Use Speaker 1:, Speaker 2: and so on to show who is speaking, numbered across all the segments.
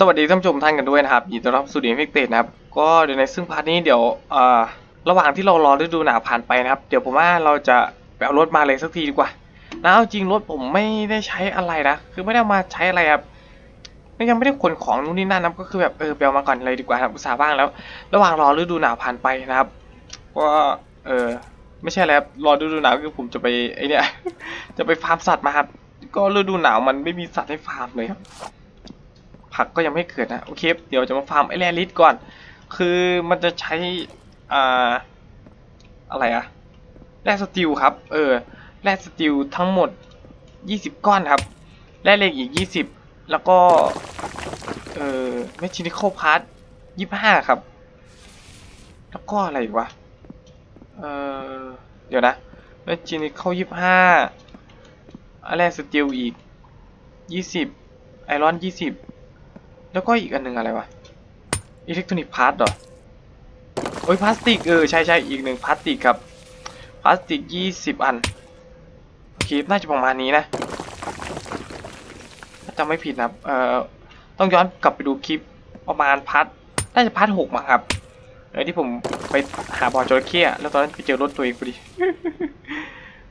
Speaker 1: สวัสดีท่านผู้ชมท่านกันด้วยนะครับยินดีต้อนรับสู่ดีเฟกเตนะครับก็เดี๋ยวในซึ่งพาร์ทนี้เดี๋ยวเอ่อระหว่างที่เรารอฤดูหนาวผ่านไปนะครับ เดี๋ยวผมว่าเราจะไปเอารถมาเลยสักทีดีกว่านะเอาจริงรถผมไม่ได้ใช้อะไรนะคือไม่ได้มาใช้อะไรครับยังไม่ได้ขนของนู่นนี่นั่นนะก็คือแบบเออไปเอามาก่อนเลยดีกว่าครับอุตส่าห์ว่างแล้ว ระหว่างรอฤดูหนาวผ่านไปนะครับก็เออไม่ใช่แล้วรอฤดูหนาวคือผมจะไปไอเนี่ยจะไปฟาร์มสัตว์มาครับก็ฤดูหนาวมันไม่มีสัตว์ให้ฟาร์มเลยครับ ผักก็ยังไม่เกิดนะโอเคเดี๋ยวจะมาฟาร์มไอแรลิสก่อน คือมันจะใช้อ่าอะไรอะแร่สติลครับเออแร่สติลทั้งหมด 20 ก้อนครับแร่เหล็กอีก 20 แล้วก็เออเมชินิคอลพาร์ท25 ครับ แล้วก็อะไรอีกวะเออเดี๋ยวนะเมชินิคอล25แร่สติลอีก 20 ไอรอน 20 แล้วก็อีกอันหนึ่งอะไรวะอิเล็กทรอนิกส์พาร์ทเหรอโอ้ยพลาสติกเออใช่ใช่อีกหนึ่งพลาสติกครับพลาสติกยี่สิบอันโอเคน่าจะประมาณนี้นะถ้าจำไม่ผิดนะครับเอ่อต้องย้อนกลับไปดูคลิปประมาณพาร์ทน่าจะพาร์ทหกมาครับเออที่ผมไปหาบอลจระเข้อะแล้วตอนนั้นไปเจอรถตัวเองพอดี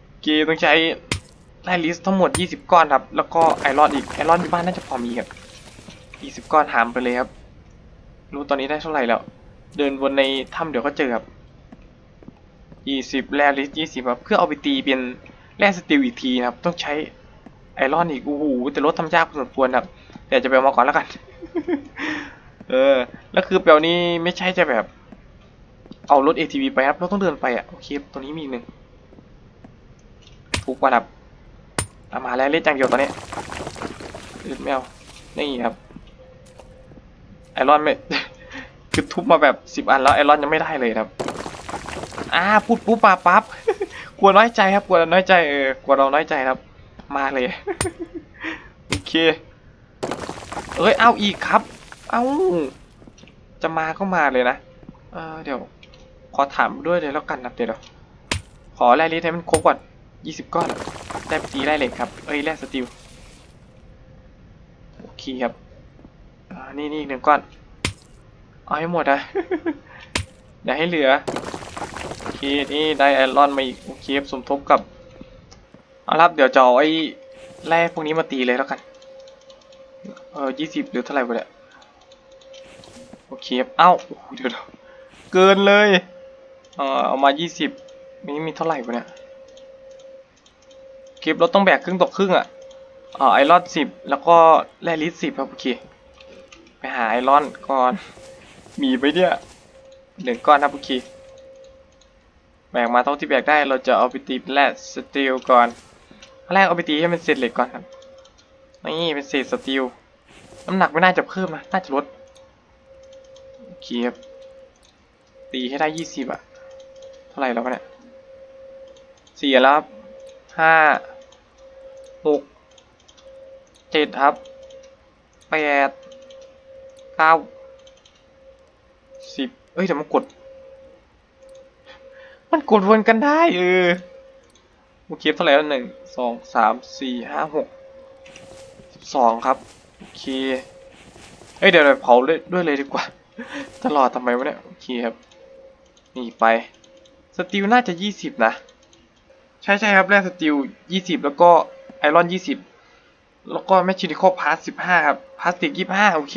Speaker 1: โอเคต้องใช้ไลลิสทั้งหมด 20 ก้อนครับ แล้วก็ไอรอนอีกไอรอนที่บ้านน่าจะพอมีครับ ยี่สิบก้อนหามไปเลยครับ รู้ตอนนี้ได้เท่าไหร่แล้ว เดินวนในถ้ำเดี๋ยวก็เจอครับยี่สิบแร่ลิสยี่สิบครับ เพื่อเอาไปตีเป็นแร่สตีลอีกทีนะครับ ต้องใช้ไอรอนอีกโอ้โหแต่รถทำยากพอสมควรครับ แต่จะไปเอามาก่อนแล้วกัน เออ แล้วคือเปลวนี้ไม่ใช่จะแบบ เอารถ ATV ไปครับ เราต้องเดินไปอะ โอเคตัวนี้มีอีกหนึ่งถูกป่ะครับอามาแล้วเล่นจังเดียวตอนนี้อื่นไม่เอานี่ครับ ไอรอนไม่ คือทุบมาแบบสิบอันแล้วไอรอนยังไม่ได้เลยครับอ่าพูดปุ๊บมาปั๊บกลัวน้อยใจครับกลัวน้อยใจเออกลัวเราน้อยใจครับ มาเลยโอเค เอ้ยเอาอีกครับ เอาจะมาก็มาเลยนะเออเดี๋ยว ขอถามด้วยเลยแล้วกันนะเดี๋ยวขอแร่ลิทให้มันครบก่อนยี่สิบก้อนได้ปตีได้เลยครับ เอ้ยแร่สติลโอเคครับ นี่นี่อีกหนึ่งก้อน เอาให้หมดอะอย่าให้เหลือ โอเค นี่ได้ไอรอนมาอีก โอเคสมทบกับ เอาละครับเดี๋ยวจะเอาไอ้แร่พวกนี้มาตีเลยแล้วกัน เออยี่สิบหรือเท่าไหร่วะเนี่ยโอเคเอ้าโอ้เดี๋ยวเดี๋ยวเกินเลย เออเอามายี่สิบนี่มีเท่าไหร่วะเนี่ยคลิปเราต้องแบกครึ่งต่อครึ่งอะเอ่อไอรอนสิบแล้วก็แร่ลิสสิบครับโอเค ไปหาไอรอนก่อน มีไหมเนี่ยหนึ่งก้อนครับโอเคแบกมาเท่าที่แบกได้เราจะเอาไปตีแร่สตีลก่อนแรกเอาไปตีให้มันเศษเหล็กก่อนครับนี่เป็นเศษสตีลน้ำหนักไม่น่าจะเพิ่มนะน่าจะลดโอเคครับตีให้ได้ยี่สิบอะเท่าไหร่แล้วเนี่ยสี่แล้วครับห้าหกเจ็ดครับแปด เก้าสิบเอ้ยแต่มันกด มันกดวนกันได้เออโอเคเท่าไหร่แล้วหนึ่งสองสามสี่ห้าหกสิบสองครับ โอเค เอ้ยเดี๋ยวเราเผาด้วยด้วยเลยดีกว่า ตลอดทำไมวะเนี่ย โอเคครับ นี่ไป สติลน่าจะยี่สิบนะ ใช่ใช่ครับแร่สติลยี่สิบแล้วก็ไอรอนยี่สิบแล้วก็แมชชีนิคอลพาร์ทสิบห้าครับพลาสติกยี่ห้าโอเค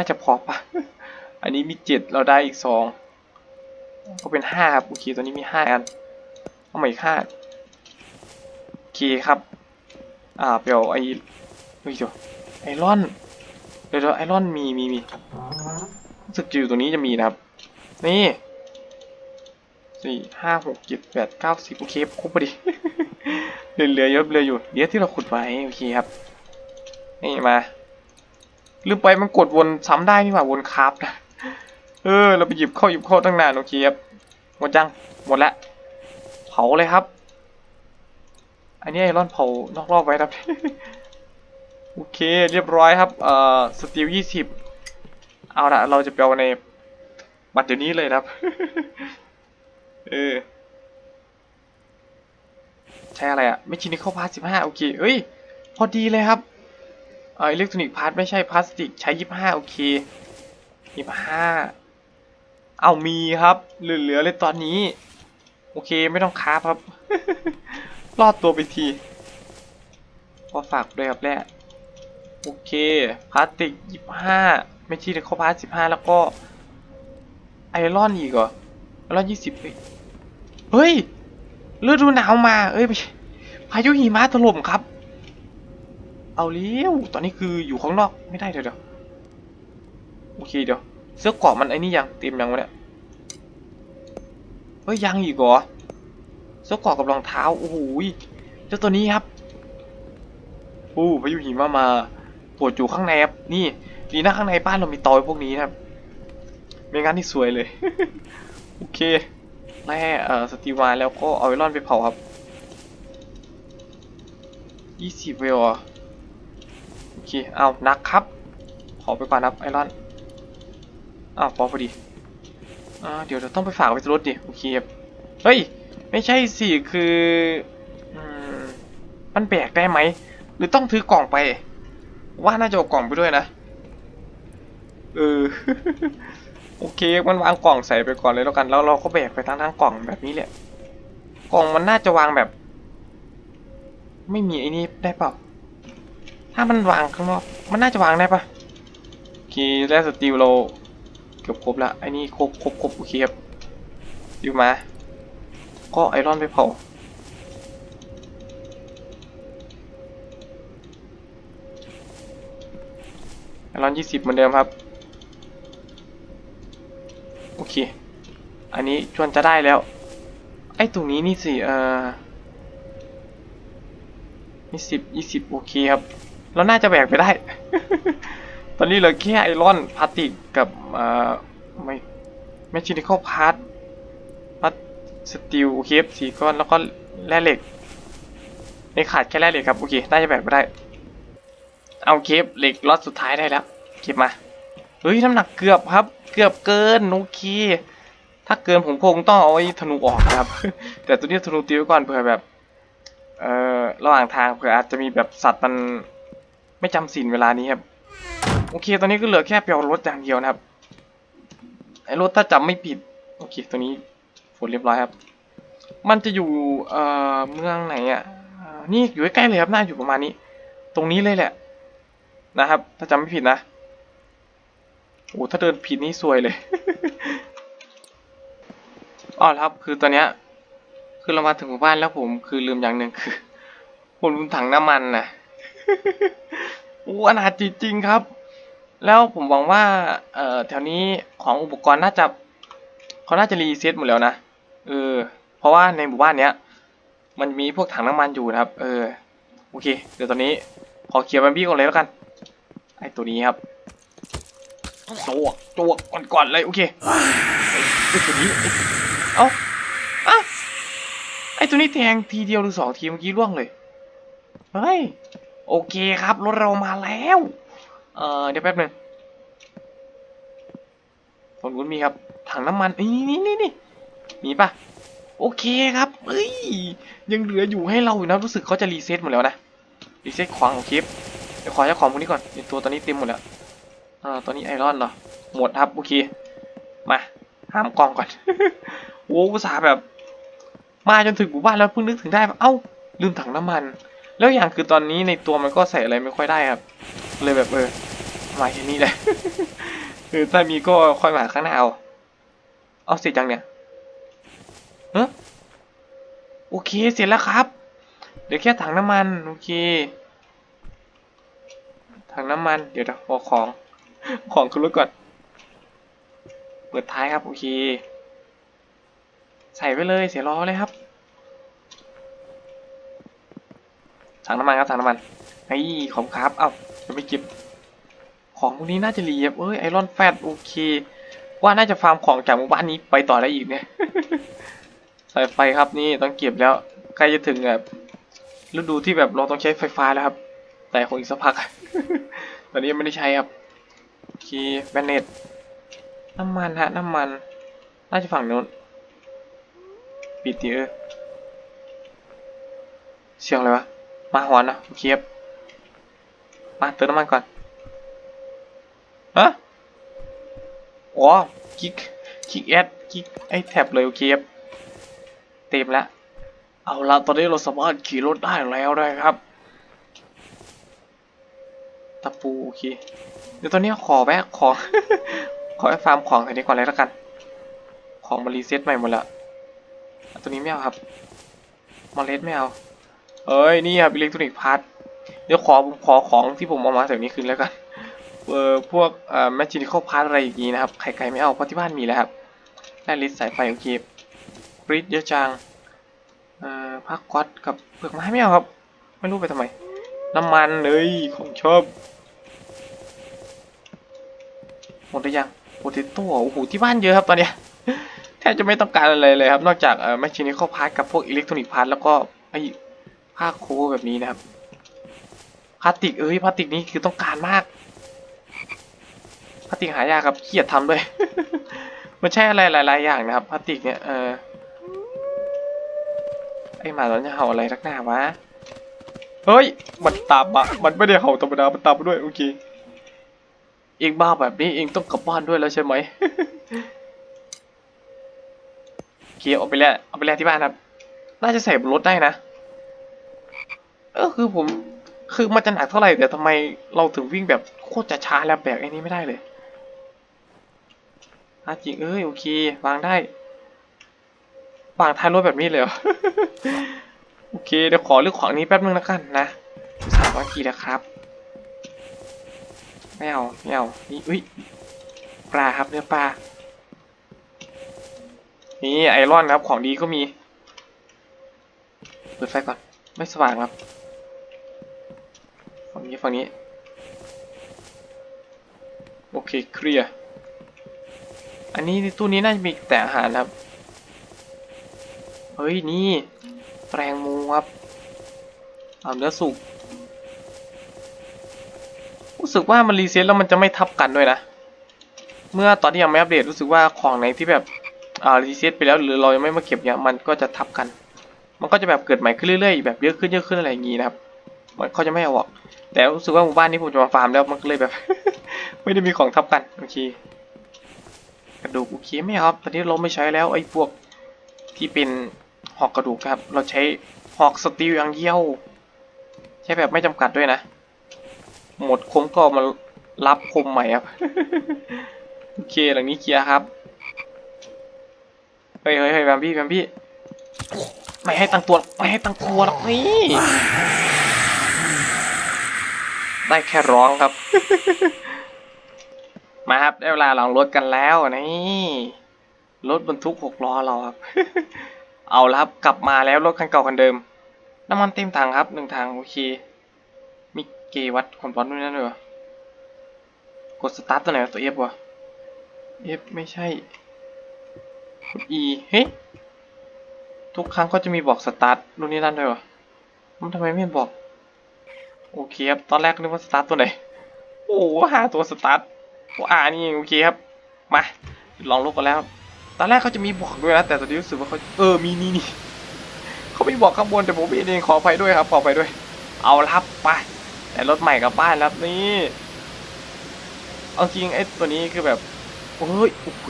Speaker 1: น่าจะพอปะอันนี้มีเจ็ดเราได้อีกสองก็เป็นห้าครับโอเคตัวนี้มีห้าอันเอาใหม่อีกห้าโอเคครับ อ่าเปียวไอเฮ้ยเดี๋ยวไอรอนเดี๋ยวไอรอนมีมีมีรู้สึกอยู่ตรงนี้จะมีนะครับ นี่สี่ห้าหกเจ็ดแปดเก้าสิบโอเคครบพอดีเหลือเหลือเยอะเหลืออยู่เดี๋ยวที่เราขุดไว้โอเคครับ นี่มา ลืมไปมันกดวนซ้ำได้นี่หว่าวนคราฟนะเออ เราไปหยิบเข้าหยิบเข้าตั้งนานโอเคครับหมดยังหมดแล้วเผาเลยครับ อันนี้ไอรอนเผานอกรอบไว้ครับ โอเคเรียบร้อยครับเอ่อสตีลยี่สิบเอาละเราจะไปเอาในบัตรเดี๋ยวนี้เลยครับ เออใช้อะไรอะไม่ชินิเข้าพาร์ทสิบห้าโอเคเอ้ย พอดีเลยครับ เอออิเล็กทรอนิกส์พาร์ทไม่ใช่พลาสติกใช้ยี่ห้าโอเคยี่ห้าเอามีครับ เหลือๆเลยตอนนี้ โอเคไม่ต้องค้าครับ รอดตัวไปทีก็ฝากด้วยครับแร่โอเคพลาสติกยี่ห้าไม่ใช่เลยเขาพาร์ทสิบห้าแล้วก็ไอรอนอีกเหรอไอรอนยี่สิบเฮ้ยฤดูหนาวมา เอ้ยพายุหิมะถล่มครับ เอาเลี้ยวตอนนี้คืออยู่ข้างนอกไม่ได้เดี๋ยวเดี๋ยวโอเคเดี๋ยว เสื้อเกราะมันไอ้นี่ยังเต็มยังวะเนี่ยเฮ้ยยังอีกเหรอเสื้อเกราะกับรองเท้าโอ้โหเจ้าตัวนี้ครับโอ้พายุหิมะมาปวดอยู่ข้างในครับนี่ดีนะข้างในบ้านเรามีตอยพวกนี้นะครับไม่งั้นที่สวยเลยโอเคแร่เอ่อสตีวายแล้วก็เอาไอรอนไปเผาครับยี่สิบเวลอะโอ เค เอานักครับ ขอไปก่อนครับไอรอน อ้าวพอพอดีอ่าเดี๋ยวเราต้องไปฝากไว้ที่รถดิ โอเคเฮ้ย ไม่ใช่สิ คืออืมมันแบกได้ไหม หรือต้องถือกล่องไป ว่าน่าจะเอากล่องไปด้วยนะ เออ โอเค มันวางกล่องใส่ไปก่อนเลยแล้วกัน แล้วเราก็แบกไปทั้งทั้งกล่องแบบนี้แหละ กล่องมันน่าจะวางแบบ ไม่มีไอ้นี่ได้เปล่า ถ้ามันวางข้างนอก มันน่าจะวางได้ปะโอเคแร่สตีลเราเกือบครบละไอ้นี่ครบครบครบโอเคครับอยู่มา ก็ไอรอนไปเผาไอรอนยี่สิบเหมือนเดิมครับ โอเค อันนี้ชวนจะได้แล้ว ไอ้ตรงนี้นี่สิเอ่อยี่สิบยี่สิบโอเคครับ เราน่าจะแบกไปได้ ตอนนี้เหลือแค่ไอรอนพลาสติกกับเอ่อไม่ไม่ชินิคอลพาร์ทพาร์ทสตีลโอเคสี่ก้อนแล้วก็แร่เหล็กในขาดแค่แร่เหล็กครับโอเคน่าจะแบกไปได้ เอาเคปเหล็กล็อตสุดท้ายได้แล้วเก็บมาเฮ้ยน้ำหนักเกือบครับ เกือบเกินโอเคถ้าเกินผมคงต้องเอาไอ้ธนูออกนะครับ แต่ตัวนี้ธนูตีไว้ก่อนเผื่อแบบเอ่อระหว่างทางเผื่ออาจจะมีแบบสัตว์มัน ไม่จำศีลเวลานี้ครับ โอเค ตอนนี้ก็เหลือแค่เปียวรถอย่างเดียวนะครับ ไอ้รถถ้าจำไม่ผิด โอเค ตัวนี้ฝนเรียบร้อยครับ มันจะอยู่เอ่อเมืองไหนอะ นี่อยู่ใกล้ๆเลยครับ น่าอยู่ประมาณนี้ ตรงนี้เลยแหละ นะครับ ถ้าจำไม่ผิดนะ โอ้ถ้าเดินผิดนี่ซวยเลยอ๋อครับ คือตอนเนี้ย คือเรามาถึงหมู่บ้านแล้วผมคือลืมอย่างหนึ่งคือผมลืมถังน้ำมันนะ อ้อนาถจริงๆครับ แล้วผมหวังว่าเอ่อแถวนี้ของอุปกรณ์น่าจะเขาน่าจะรีเซ็ตหมดแล้วนะเออเพราะว่าในหมู่บ้านเนี้ย มันมีพวกถังน้ำมันอยู่นะครับ เออโอเค เดี๋ยวตอนนี้ขอเคลียร์บัมบี้ก่อนเลยแล้วกันไอตัวนี้ครับจวกจวกก่อนๆเลยโอเคไอตัวนี้เอ้าอ้าวไอตัวนี้แทงทีเดียวหรือสองทีเมื่อกี้ร่วงเลยเฮ้ย โอเคครับ รถเรามาแล้ว เออเดี๋ยวแป๊บหนึงฝั่งนู้นมีครับ ถังน้ำมันนี่นี่นี่นี่มีปะโอเคครับเอ้ย ยังเหลืออยู่ให้เราอยู่นะ รู้สึกเขาจะรีเซ็ตหมดแล้วนะ รีเซ็ตของของคลิป เดี๋ยวขอเจ้าของพวกนี้ก่อนตัวตอนนี้เต็มหมดแล้ว อ่า ตอนนี้ไอรอนเหรอ หมดครับโอเค มาห้ามกองก่อนโอ้ภาษาแบบ มาจนถึงหมู่บ้านแล้วเพิ่งนึกถึงได้ว่าเอ้า ลืมถังน้ำมัน แล้วอย่างคือตอนนี้ในตัวมันก็ใส่อะไรไม่ค่อยได้ครับ เลยแบบเออมาแค่นี้แหละเออถ้ามีก็ค่อยมาข้างหน้าเอาเอาเสร็จยังเนี่ยเออโอเคเสร็จแล้วครับ เดี๋ยวแค่ถังน้ำมันโอเคถังน้ำมันเดี๋ยวเดี๋ยวเอาของของขึ้นรถก่อน เปิดท้ายครับโอเค ใส่ไปเลยเสียล้อเลยครับ ถังน้ำมันครับถังน้ำมันไอ้ของครับเอ้าจะไปเก็บของพวกนี้น่าจะเรียบเอ้ยไอรอนแฟตโอเค ว่าน่าจะฟาร์มของจากหมู่บ้านนี้ไปต่อได้อีกเนี่ยสายไฟครับนี่ต้องเก็บแล้วใกล้จะถึงแบบฤดูที่แบบเราต้องใช้ไฟฟ้าแล้วครับ แต่คงอีกสักพักตอนนี้ยังไม่ได้ใช้ครับโอเคแบนเนตน้ำมันฮะน้ำมันน่าจะฝั่งนู้นปิดดีเออเสียงอะไรวะ มาหอนนะเคครับมาเติมน้ำมันก่อนฮะอ๋อคลิกคลิกแอดคลิกไอ้แท็บเลยโอเคครับเต็มแล้วเอาละตอนนี้เราสามารถขี่รถได้แล้วนะครับตะปูโอเคเดี๋ยวตอนนี้ขอแวะขอ ขอไปฟาร์มของทีนี้ก่อนเลยแล้วกัน ของมารีเซ็ตใหม่หมดล้วอันตัวนี้ไม่เอาครับมอลเลสไม่เอา เอ้ยนี่ครับอิเล็กทรอนิกส์พาร์ทเดี๋ยวขอผมขอของที่ผมเอามาแถวนี้คืนแล้วกันเออพวกเอ่อแมชชีนิคอลพาร์ทอะไรอย่างงี้นะครับไข่ไก่ไม่เอาเพราะที่บ้านมีแล้วครับได้ลิสสายไฟโอเคกริดเยอะจังเอ่อผ้าก๊อตกับเปลือกไม้ไม่เอาครับ ไม่รู้ไปทำไม น้ำมันเลยของชอบหมดหรือยังโปเตโต้โอ้โหที่บ้านเยอะครับตอนเนี้ยแทบจะไม่ต้องการอะไรเลยครับ นอกจากเอ่อแมชชีนิคอลพาร์ทกับพวกอิเล็กทรอนิกส์พาร์ทแล้วก็ไอ ผ้าโค้แบบนี้นะครับพลาสติกเอ้ยพลาสติกนี้คือต้องการมากพลาสติกหายากครับเกียจทำด้วย มันใช่อะไรหลายๆอย่างนะครับพลาสติกเนี่ยเออไอหมาตอนจะเห่าอะไรทักหน้าวะเฮ้ยมันตามมามันไม่ได้เห่าธรรมดามันตามมาด้วยโอเคเองบ้าแบบนี้เองต้องกลับบ้านด้วยแล้วใช่ไหมโอเคเอาไปแล้วเอาไปแล้วที่บ้านครับ น่าจะใส่บนรถได้นะ เออคือผมคือมันจะหนักเท่าไหร่แต่ทำไมเราถึงวิ่งแบบโคตรจะช้าแล้วแบกไอ้นี้ไม่ได้เลยอะจริงเอ้ยโอเควางได้วางท้ายรถแบบนี้เลยเหรอโอเคเดี๋ยวขอเลือกของนี้แป๊บนึงแล้วกันนะสามร้อยทีนะครับไม่เอาไม่เอานี่อุ้ยปลาครับเนื้อปลานี่ไอรอนครับของดีก็มีเปิดไฟก่อนไม่สว่างครับ ฝั่งนี้ฝั่งนี้ โอเคเคลียร์อันนี้ตู้นี้น่าจะมีแต่อาหารครับ เฮ้ยนี่แตงโมครับเอาเนื้อสุกรู้สึกว่ามันรีเซ็ตแล้วมันจะไม่ทับกันด้วยนะ เมื่อตอนที่ยังไม่อัปเดตรู้สึกว่าของไหนที่แบบอ่ารีเซ็ตไปแล้วหรือเรายังไม่มาเก็บเนี่ยมันก็จะทับกัน มันก็จะแบบเกิดใหม่ขึ้นเรื่อยๆแบบเยอะขึ้นเยอะขึ้นอะไรอย่างงี้นะครับ มันเขาจะไม่เอาออกแต่รู้สึกว่าหมู่บ้านนี้ผมจะมาฟาร์มแล้วมันก็เลยแบบ ไม่ได้มีของทับกันโอเคกระดูกโอเคไม่เอาครับตอนนี้เราไม่ใช้แล้วไอ้พวกที่เป็นหอกกระดูกครับ เราใช้หอกสตีลอย่างเดียวใช้แบบไม่จำกัดด้วยนะ หมดคมก็มารับคมใหม่ครับโอเคหลังนี้เคลียร์ครับเฮ้ยเฮ้ยเฮ้ยแบมบี้แบมบี้ไม่ให้ตั้งตัวไม่ให้ตั้งตัวหรอกนี่ ได้แค่ร้องครับ มาครับ ได้เวลาหลังรถกันแล้วนี่รถบรรทุกหกล้อเราครับ เอาละครับกลับมาแล้วรถคันเก่าคันเดิม น้ำมันเต็มถังครับหนึ่งถังโอเค มีเกวัดความร้อนด้วยนั่นด้วยกดสตาร์ทตัวไหนตัว F วะ F ไม่ใช่กด E เฮ้ทุกครั้งก็จะมีบอกสตาร์ทนู่นนี่นั่นด้วยวะมันทำไมไม่บอก โอเคครับตอนแรกนึกว่าสตาร์ทตัวไหนโอ้โหห้าตัวสตาร์ทตัวอ่านี่โอเคครับมาลองลุกกันแล้ว ตอนแรกเขาจะมีบอกด้วยนะแต่ตอนนี้รู้สึกว่าเขาเออมีนี่นี่เขาไม่บอกข้างบนแต่ผมเองขอไปด้วยครับขอไปด้วย เอาละครับไปแต่รถใหม่กับบ้านแล้วนี่เอาจริงไอ้ตัวนี้คือแบบโอ้ยโอ้โห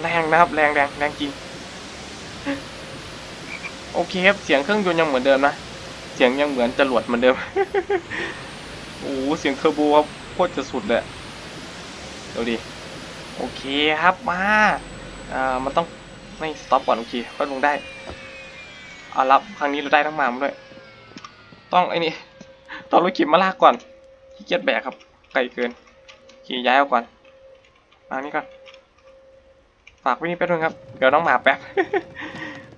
Speaker 1: แรงนะครับแรงแรงแรงจริงโอเคครับเสียงเครื่องยนต์ยังเหมือนเดิมนะ เสียงยังเหมือนจรวดเหมือนเดิม โอ้โหเสียงเทอร์โบครับโคตรจะสุดเลยเดูดิโอเคครับมาอ่ามันต้องไม่สต็อปก่อนโอเคค่อยลงได้เอาละครั้งนี้เราได้ทั้งหมามด้วย ต้องไอ้นี่ต้องรถเข็นมาลากก่อนขี้เกียจแบกครับไกลเกินขี่ย้ายเอาก่อนวางนี้ก่อนฝากไว้นี่แป๊บนึงครับ เดี๋ยวน้องหมาแป๊บ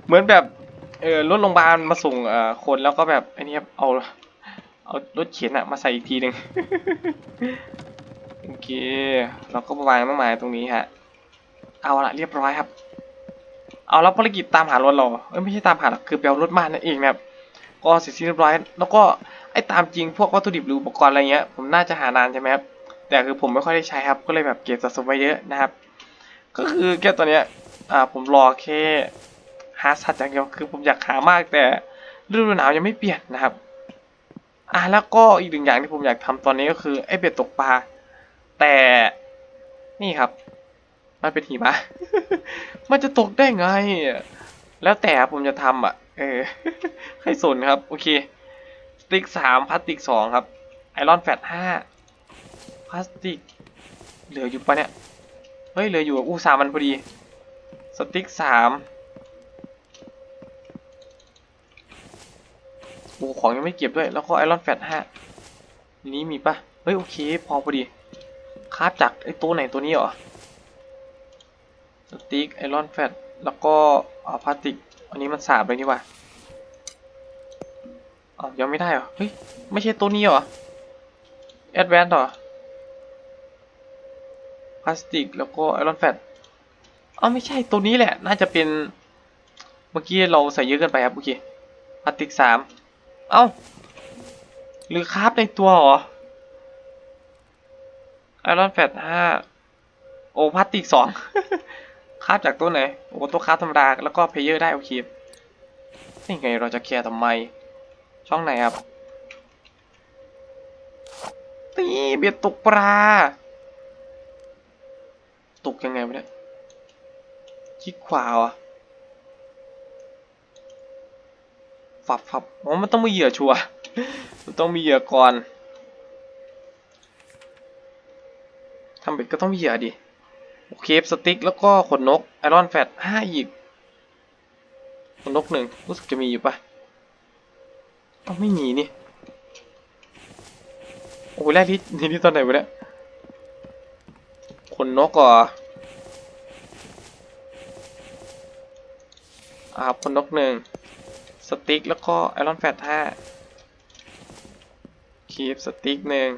Speaker 1: เหมือนแบบ เออรถโรงพยาบาลมาส่งเอ่อคนแล้วก็แบบไอ้นี่ครับเอา เอารถเข็นอะมาใส่อีกทีหนึ่งโอเคเราก็มาวางน้ำหมายตรงนี้ฮะ เอาละเรียบร้อยครับ เอาแล้วภารกิจตามหารถเราเอ้ยไม่ใช่ตามหาหรอกคือไปเอารถมานั่นเองนะครับก็เสร็จสิ้นเรียบร้อย แล้วก็ไอ้ตามจริงพวกวัตถุดิบหรืออุปกรณ์อะไรเงี้ย ผมน่าจะหานานใช่ไหมครับแต่คือผมไม่ค่อยได้ใช้ครับก็เลยแบบเก็บสะสมไว้เยอะนะครับ ก็คือแค่ตัวเนี้ยอ่าผมรอแค่ หาสัตว์อย่างเดียวคือผมอยากหามากแต่ฤดูหนาวยังไม่เปลี่ยนนะครับ อะแล้วก็อีกหนึ่งอย่างที่ผมอยากทำตอนนี้ก็คือไอ้เบ็ดตกปลาแต่นี่ครับ มันเป็นหิมะมันจะตกได้ไง แล้วแต่ผมจะทำอะ เออให้สนครับโอเคสติ๊กสามพลาสติกสองครับไอรอนแฟตห้าพลาสติก เหลืออยู่ปะเนี่ย เฮ้ย เหลืออยู่อะอู้สามมันพอดี สติ๊กสาม โอ้ของยังไม่เก็บด้วย แล้วก็ไอรอนแฟตห้านี้มีปะเฮ้ยโอเค พอพอดีคาบจากไอตัวไหนตัวนี้เหรอสติ๊กไอรอนแฟตแล้วก็อ่าพลาสติก อันนี้มันสาบเลยนี่ว่าอ๋อยังไม่ได้เหรอ เฮ้ย ไม่ใช่ตัวนี้เหรอแอดแวนต์เหรอพลาสติกแล้วก็ไอรอนแฟตอ๋อไม่ใช่ตัวนี้แหละ น่าจะเป็นเมื่อกี้เราใส่เยอะเกินไปครับโอเคพลาสติกสาม เอ้า หรือคราฟในตัวเหรอไอรอนแฟตห้าโอพลาสติกสองคาบจากตัวไหน โอ้ตัวคาบธรรมดาแล้วก็เพลเยอร์ได้โอเคนี่ไงเราจะเคลียร์ทำไม ช่องไหนครับนี่เบียดตกปลาตกยังไงวะเนี่ยคลิกขวาอะ ฝับฝับอ๋อมันต้องมีเหยื่อชัวร์มันต้องมีเหยื่อก่อนทำเบ็ดก็ต้องมีเหยื่อดิโอเคสติ๊กแล้วก็ขนนกไอรอนแฟตห้าอีกขนนกหนึ่งรู้สึกจะมีอยู่ปะต้องไม่มีนี่โอ้ยแรกที่นี่ที่ตอนไหนวะเนี่ยขนนกก่ออ่าขนนกหนึ่ง สติ๊กแล้วก็ไอรอนแฟตห้าคีบสติ๊กหนึ่ง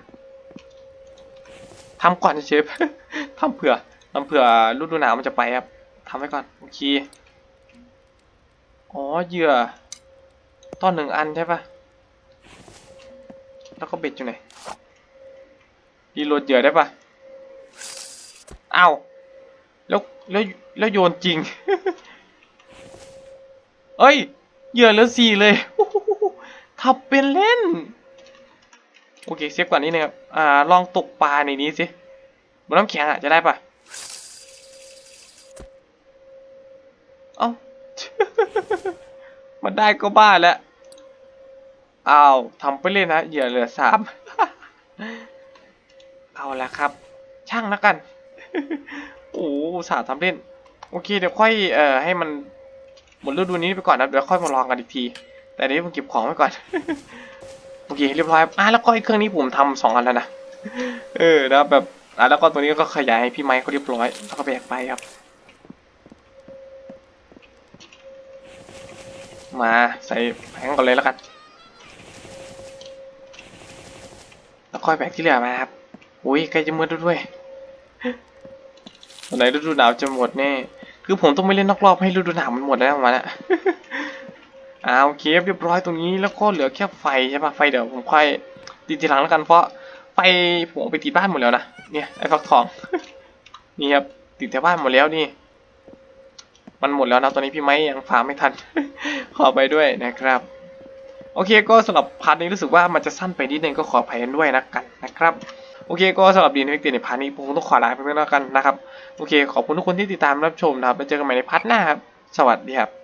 Speaker 1: ทำก่อนเชฟทำเผื่อทำเผื่อฤดูหนาวมันจะไปครับทำไว้ก่อนโอเคอ๋อเหยื่อต้อนหนึ่งอันใช่ปะแล้วก็เบ็ดอยู่ไหนรีโหลดเหยื่อได้ปะอ้าวแล้วแล้วแล้วโยนจริง เอ้ย เหยื่อเหลือสี่เลยทับเป็นเล่น โอเคเซฟก่อนนิดนึงครับ อ่า ลองตกปลาในนี้สิบนน้ำแข็งอะ จะได้ปะเอ้ามันได้ก็บ้าแล้วอ้าวทำไปเล่นนะ เหยื่อเหลือสามเอาละครับ ช่างแล้วกัน โอ้สาทำเล่น โอเค เดี๋ยวค่อย เอ่อ ให้มัน หมดฤดูนี้ไปก่อนนะเดี๋ยวค่อยมาลองกันอีกที แต่นี้ผมเก็บของไว้ก่อนโอเคเรียบร้อยอะแล้วก็ไอ้เครื่องนี้ผมทำสองอันแล้วนะเออนะแบบอะแล้วก็ตัวนี้ก็ขยายให้พี่ไม้เขาเรียบร้อยแล้วก็แบกไปครับ มาใส่แผงก่อนเลยแล้วกัน แล้วค่อยแบกที่เหลือมาครับอุ้ยใกล้จะมืดด้วยตอนไหนฤดูหนาวจะหมดแน่ คือผมต้องไม่เล่นนอกรอบให้ฤดูหนาวมันหมดแล้วประมาณนั้นอ่าโอเคเรียบร้อยตรงนี้แล้วก็เหลือแค่ไฟใช่ปะไฟเดี๋ยวผมค่อยติดทีหลังแล้วกันเพราะไฟผมไปติดบ้านหมดแล้วนะเนี่ยไอ้ฟักทองนี่ครับติดแต่บ้านหมดแล้วนี่ มันหมดแล้วนะตอนนี้พี่ไม้ยังฟาร์มไม่ทัน ขอไปด้วยนะครับ โอเคก็สำหรับพาร์ทนี้รู้สึกว่ามันจะสั้นไปนิดนึงก็ขออภัยกันด้วยนะกันนะครับโอเคก็สำหรับดีนเทคเตียในพาร์ทนี้ผมต้องขอลาไปเพื่อนแล้วกันนะครับ โอเค ขอบคุณทุกคนที่ติดตามรับชมนะครับ แล้วเจอกันใหม่ในพาร์ทหน้าครับ สวัสดีครับ